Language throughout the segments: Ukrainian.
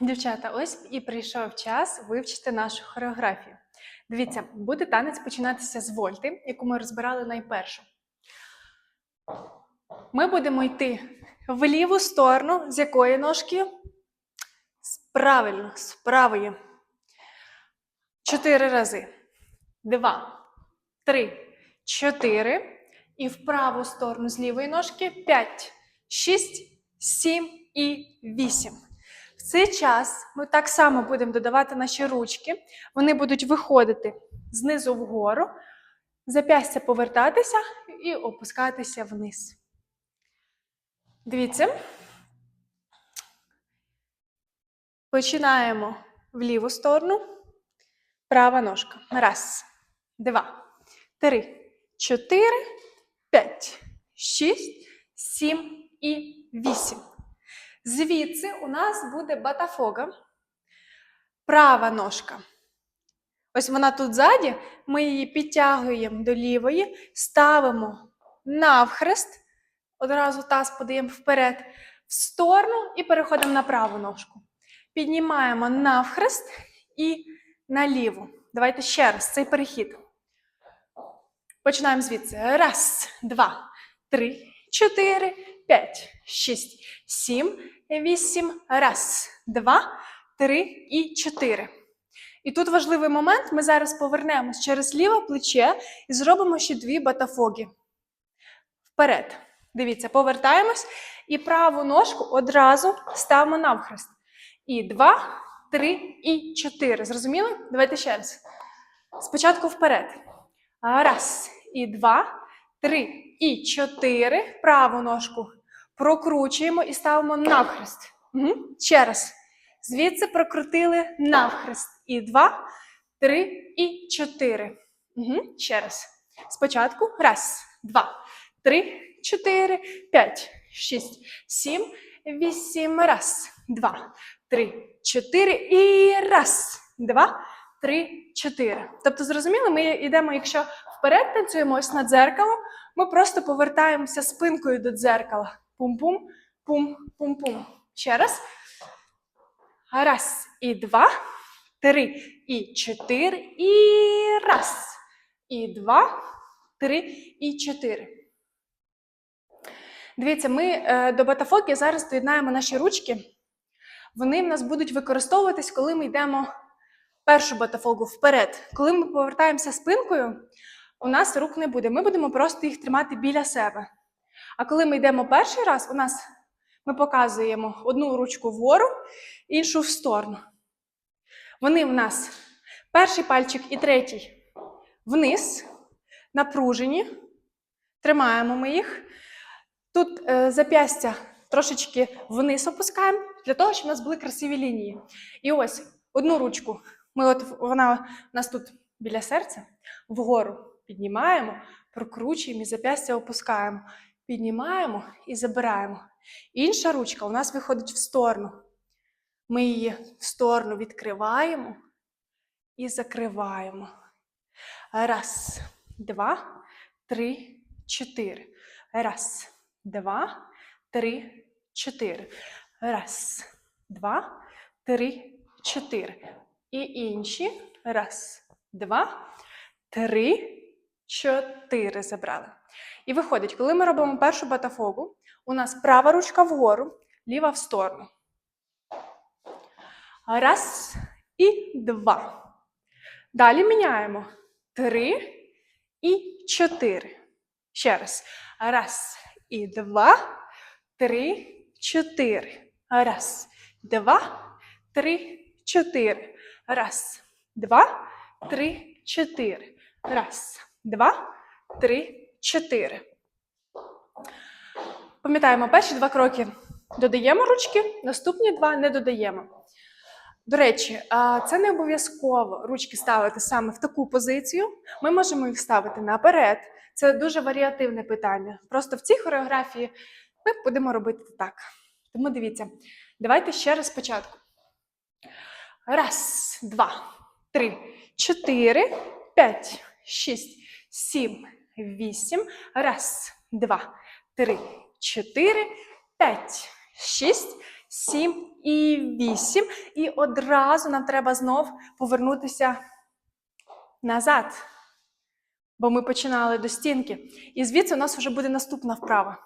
Дівчата, ось і прийшов час вивчити нашу хореографію. Дивіться, буде танець починатися з вольти, яку ми розбирали найпершу. Ми будемо йти в ліву сторону, з якої ножки? Правильно, з правої. Чотири рази. Два, три, чотири. І в праву сторону з лівої ножки п'ять, шість, сім і вісім. Цей час ми так само будемо додавати наші ручки. Вони будуть виходити знизу вгору, запястя повертатися і опускатися вниз. Дивіться. Починаємо в ліву сторону. Права ножка. Раз, два, три, чотири, п'ять, шість, сім і вісім. Звідси у нас буде батафога. Права ножка. Ось вона тут ззаді. Ми її підтягуємо до лівої, ставимо навхрест. Одразу таз подаємо вперед, в сторону і переходимо на праву ножку. Піднімаємо навхрест і наліву. Давайте ще раз цей перехід. Починаємо звідси. Раз, два, три, чотири, п'ять, шість, сім, вісім. Раз, два, три і чотири. І тут важливий момент. Ми зараз повернемось через ліве плече і зробимо ще дві батафоги. Вперед. Дивіться, повертаємось і праву ножку одразу ставимо навхрест. І два, три і чотири. Зрозуміли? Давайте ще раз. Спочатку вперед. Раз, і два, три і чотири. Праву ножку прокручуємо і ставимо навхрест. Угу. Ще раз. Звідси прокрутили навхрест. І два, три і чотири. Угу. Ще раз. Спочатку. Раз, два, три, чотири, п'ять, шість, сім, вісім. Раз, два, три, чотири. І раз, два, три, чотири. Тобто, зрозуміло, ми йдемо, якщо вперед танцюємо ось над дзеркалом, ми просто повертаємося спинкою до дзеркала. Пум-пум, пум-пум-пум. Ще раз. Раз і два, три і чотири. І раз. І два, три і чотири. Дивіться, ми е, до батафоки зараз доєднаємо наші ручки. Вони в нас будуть використовуватись, коли ми йдемо першу батафогу вперед. Коли ми повертаємося спинкою, у нас рук не буде. Ми будемо просто їх тримати біля себе. А коли ми йдемо перший раз, у нас ми показуємо одну ручку вгору, іншу в сторону. Вони в нас перший пальчик і третій вниз, напружені. Тримаємо ми їх. Тут е, зап'ястя трошечки вниз опускаємо, для того, щоб у нас були красиві лінії. І ось одну ручку. Ми от вона у нас тут біля серця, вгору піднімаємо, прокручуємо і зап'ястя опускаємо. Піднімаємо і забираємо. Інша ручка у нас виходить в сторону. Ми її в сторону відкриваємо і закриваємо. Раз, два, три, чотири. Раз, два, три, чотири. Раз, два, три, чотири. І інші. Раз, два, три, чотири. Забрали. І виходить, коли ми робимо першу батафогу, у нас права ручка вгору, ліва в сторону. Раз і два. Далі міняємо. Три і чотири. Ще раз. Раз і два, три, чотири. Раз, два, три, чотири. Раз, два, три, чотири. Раз, два, три, чотири. Пам'ятаємо, перші два кроки додаємо ручки, наступні два не додаємо. До речі, це не обов'язково ручки ставити саме в таку позицію. Ми можемо їх ставити наперед. Це дуже варіативне питання. Просто в цій хореографії ми будемо робити так. Тому дивіться, давайте ще раз спочатку. Раз, два, три, чотири, п'ять, шість, сім, вісім. Раз, два, три, чотири, п'ять, шість, сім і вісім. І одразу нам треба знов повернутися назад. Бо ми починали до стінки. І звідси у нас вже буде наступна вправа.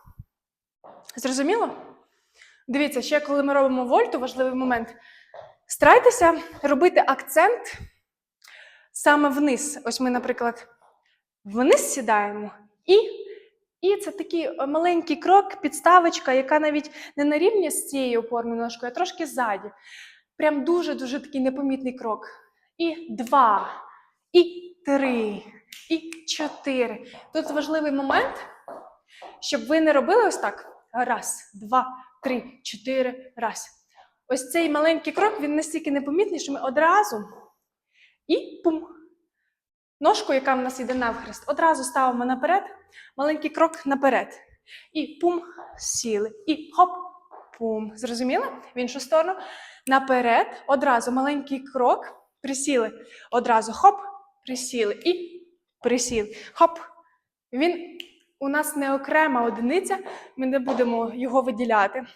Зрозуміло? Дивіться, ще коли ми робимо вольту, важливий момент. Старайтеся робити акцент саме вниз. Ось ми, наприклад, вниз сідаємо, і, і це такий е, маленький крок, підставочка, яка навіть не на рівні з цією опорною ножкою, а трошки ззаді. Прям дуже-дуже такий непомітний крок. І два, і три, і чотири. Тут важливий момент, щоб ви не робили ось так. Раз, два, три, чотири, раз. Ось цей маленький крок, він настільки непомітний, що ми одразу і пум. Ножку, яка в нас йде навхрест, одразу ставимо наперед, маленький крок наперед. І пум, сіли. І хоп, пум. Зрозуміли? В іншу сторону. Наперед, одразу маленький крок, присіли. Одразу хоп, присіли. І присіли. Хоп. Він у нас не окрема одиниця, ми не будемо його виділяти.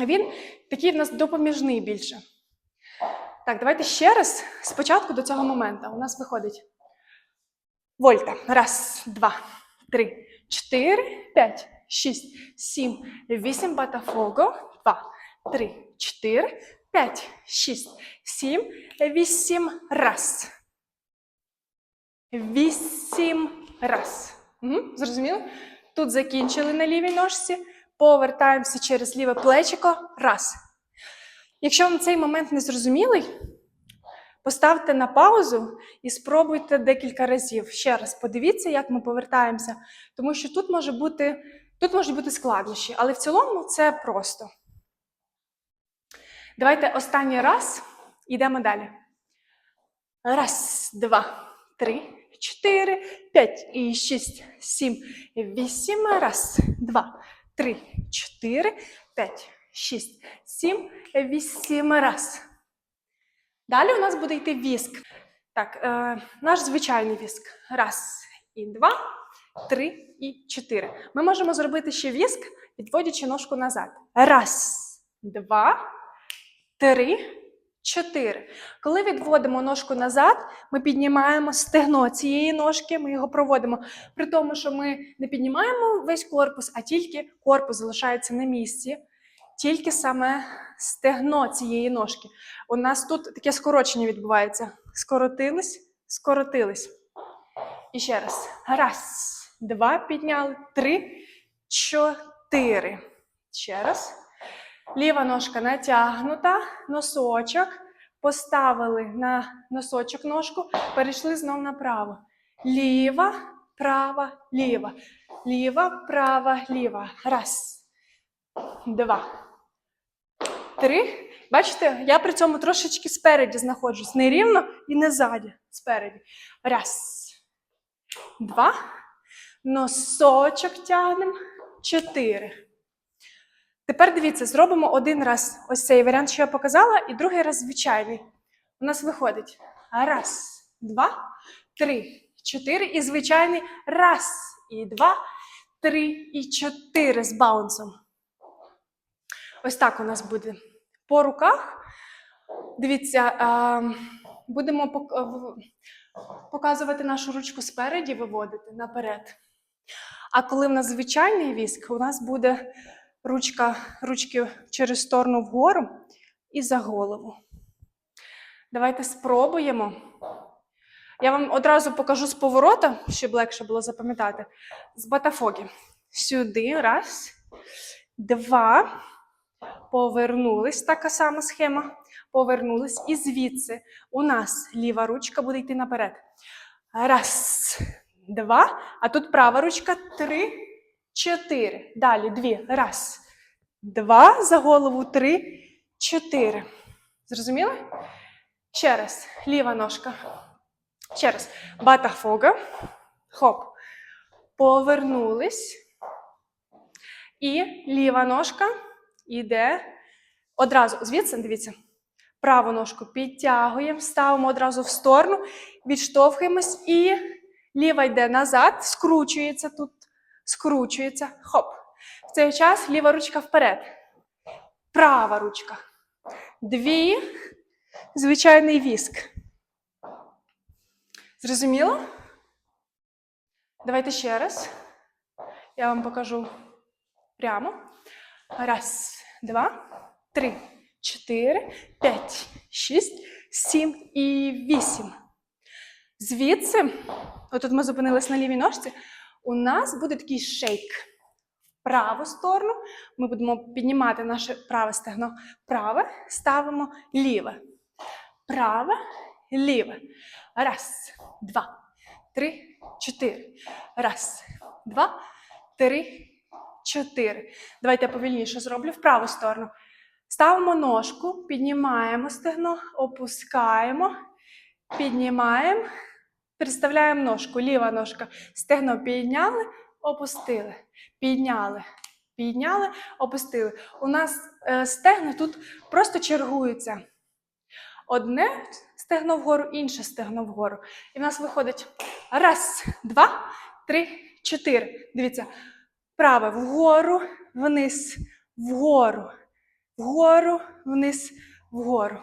Він такий в нас допоміжний більше. Так, давайте ще раз спочатку до цього моменту. У нас виходить вольта. Раз, два, три, чотири, п'ять, шість, сім, вісім. Батафого. Два, три, чотири, п'ять, шість, сім, вісім. Раз. Вісім. Раз. Угу, зрозуміло? Тут закінчили на лівій ножці. Повертаємося через ліве плечико. Раз. Якщо вам цей момент не зрозумілий, поставте на паузу і спробуйте декілька разів. Ще раз подивіться, як ми повертаємося, тому що тут може бути, тут можуть бути складнощі, але в цілому це просто. Давайте останній раз йдемо далі. Раз, два, три, чотири, п'ять і шість, сім, вісім. Раз, два, три, чотири, п'ять, шість, сім, вісім. Раз. Далі у нас буде йти віск. Так, е, наш звичайний віск. Раз, і два, три і чотири. Ми можемо зробити ще віск, відводячи ножку назад. Раз, два, три, чотири. Коли відводимо ножку назад, ми піднімаємо стегно цієї ножки, ми його проводимо. При тому, що ми не піднімаємо весь корпус, а тільки корпус залишається на місці. Тільки саме стегно цієї ножки. У нас тут таке скорочення відбувається. Скоротились, скоротились. І ще раз. Раз, два, підняли, три, чотири. Ще раз. Ліва ножка натягнута, носочок. Поставили на носочок ножку, перейшли знов направо. Ліва, права, ліва. Ліва, права, ліва. Раз, два, три. Бачите, я при цьому трошечки спереді знаходжусь. Не рівно і не ззаді. Спереді. Раз, два. Носочок тягнемо. Чотири. Тепер дивіться, зробимо один раз ось цей варіант, що я показала, і другий раз звичайний. У нас виходить раз, два, три, чотири. І звичайний раз, і два, три, і чотири з баунсом. Ось так у нас буде. По руках. Дивіться, будемо показувати нашу ручку спереді, виводити наперед. А коли в нас звичайний віск, у нас буде ручка, ручки через сторону вгору і за голову. Давайте спробуємо. Я вам одразу покажу з поворота, щоб легше було запам'ятати. З батафогі. Сюди. Раз, два. Повернулись. Така сама схема. Повернулись. І звідси у нас ліва ручка буде йти наперед. Раз, два. А тут права ручка. Три, чотири. Далі дві. Раз, два. За голову. Три, чотири. Зрозуміли? Ще раз. Ліва ножка. Ще раз. Батафога. Хоп. Повернулись. І ліва ножка йде одразу. Звідси, дивіться. Праву ножку підтягуємо, ставимо одразу в сторону, відштовхуємось і ліва йде назад, скручується тут, скручується. Хоп. В цей час ліва ручка вперед. Права ручка. дві. Звичайний віск. Зрозуміло? Давайте ще раз. Я вам покажу прямо. Раз, два, три, чотири, п'ять, шість, сім і вісім. Звідси, отут ми зупинились на лівій ножці, у нас буде такий шейк. Праву сторону ми будемо піднімати наше праве стегно. Праве, ставимо ліве. Праве, ліве. Раз, два, три, чотири. Раз, два, три, чотири. Давайте я повільніше зроблю в праву сторону. Ставимо ножку, піднімаємо стегно, опускаємо, піднімаємо, переставляємо ножку, ліва ножка. Стегно підняли, опустили, підняли, підняли, опустили. У нас е, стегна тут просто чергуються. Одне стегно вгору, інше стегно вгору. І в нас виходить раз, два, три, чотири. Дивіться, праве вгору, вниз, вгору, вгору, вниз, вгору.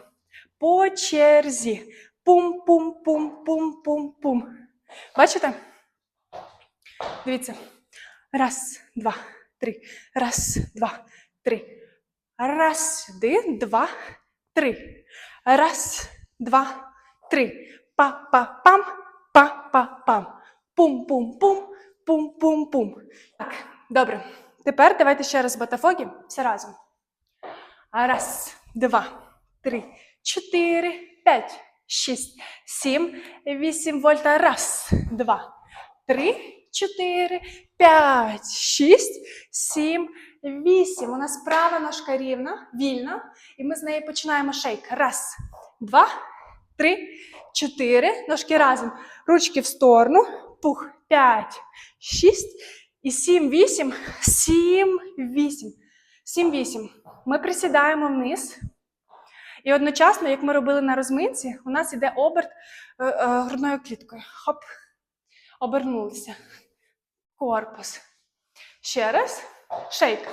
По черзі. Пум-пум-пум-пум-пум-пум. Бачите? Дивіться. Раз, два, три. Раз, два, три. Раз, сюди, два, три. Раз, два, три. Па-па-пам, па-па-пам. Пум-пум-пум, пум-пум-пум. Так, добре. Тепер давайте ще раз батафогі. Все разом. Раз, два, три, чотири, п'ять, шість, сім, вісім вольта. Раз, два, три, чотири, п'ять, шість, сім, вісім. У нас права ножка рівна, вільна. І ми з неї починаємо шейк. Раз, два, три, чотири. Ножки разом. Ручки в сторону. Пух. П'ять, шість і сім, вісім. Сім, вісім. Сім, вісім. Ми присідаємо вниз. І одночасно, як ми робили на розминці, у нас іде оберт е, е, грудною кліткою. Хоп. Обернулися. Корпус. Ще раз. Шейк.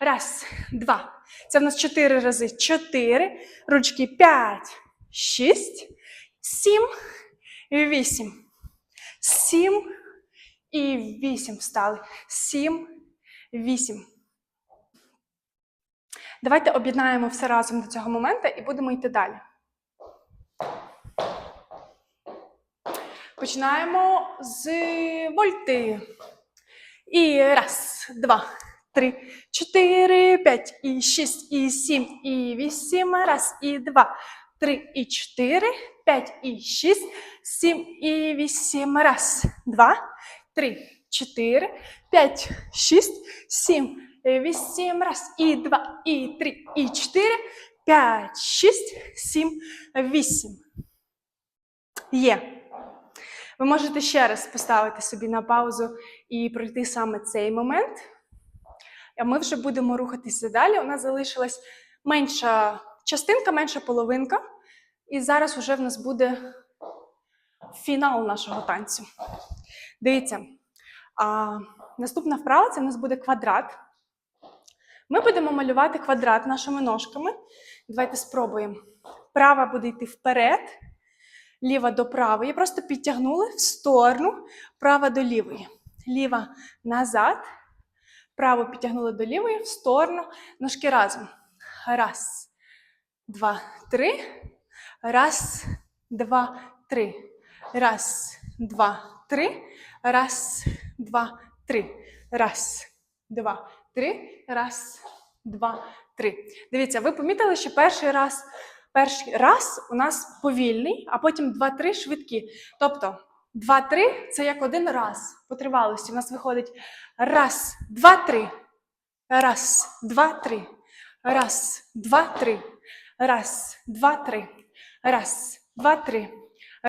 Раз, два. Це в нас чотири рази. Чотири. Ручки п'ять, шість, сім, вісім. Сім і вісім встали. Сім, вісім. Давайте об'єднаємо все разом до цього моменту і будемо йти далі. Починаємо з вольти. І раз, два, три, чотири, п'ять, і шість, і сім, і вісім. Раз, і два, три, і чотири, п'ять, і шість, сім, і вісім. Раз, два, три, чотири, п'ять, шість, сім, вісім. Раз, і два, і три, і чотири, п'ять, шість, сім, вісім. Є. Ви можете ще раз поставити собі на паузу і пройти саме цей момент. А ми вже будемо рухатися далі. У нас залишилась менша частинка, менша половинка. І зараз вже в нас буде фінал нашого танцю. Дивіться, а, наступна вправа це в нас буде квадрат. Ми будемо малювати квадрат нашими ножками. Давайте спробуємо. Права буде йти вперед ліва до правої. Просто підтягнули в сторону, права до лівої. Ліва назад. Право підтягнули до лівої, в сторону. Ножки разом. Раз, два, три. Раз, два, три. Раз, два, три. Раз, два, три. Раз, два, три. Раз, два, три. Дивіться, ви помітили, що перший раз перший раз у нас повільний, а потім 2-3 швидкі. Тобто 2-3 це як один раз по тривалості. У нас виходить раз, два, три. Раз, два, три. Раз, два, три. Раз, два, три. Раз, два, три.